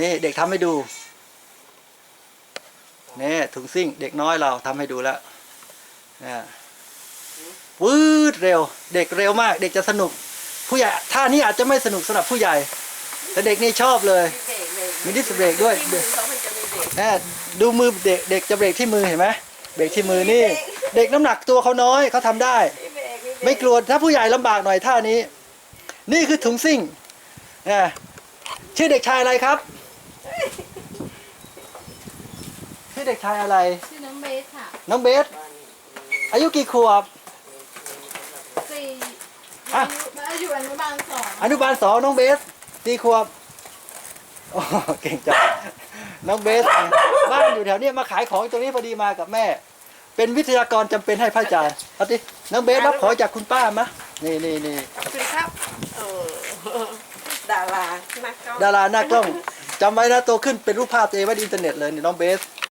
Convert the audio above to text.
นี่เด็กทำให้ดู นี่ถุงซิ่ง เด็กน้อยเราทำให้ดูแล้วนะวืดเร็ว เด็กเร็วมาก เด็กจะสนุก ผู้ใหญ่ท่านี้อาจจะไม่สนุกสำหรับผู้ใหญ่ แต่เด็กนี่ชอบเลย มีดิสเบรกด้วยที่มือเขามันะดูมือเด็กเด็กจะเบรกที่มือเห็นไหมเบรกที่มือนี่ เด็กน้ำหนักตัวเขาน้อยเขาทำได้ ไม่กลัวถ้าผู้ใหญ่ลำบากหน่อยท่านี้ นี่คือถุงซิ่งนะชื่อเด็กชายอะไรครับ ชื่ อเด็กชายอะไร ชื่อน้องเบสค่ะน้องเบส อายุกี่ขวบ สี่อะ อายุอายุอนุบาลสองอนุบาลสองน้องเบสสี่ขวบโอ้เก่งจังน้องเบสบ้านอยู่แถวเนี้ยมาขายของตรงนี้พอดีมากับแม่ เป็นวิทยากรจำเป็นให้พระอาจารย์เอาดิน้องเบสรับของจากคุณป้ามะนี่นี่นี่ขอบคุณครับเออดารานักกล้องดาราหน้ากล้องจำไว้นะโตขึ้นเป็นรูปภาพตัวเองไว้ในอินเทอร์เน็ตเลยนี่น้องเบส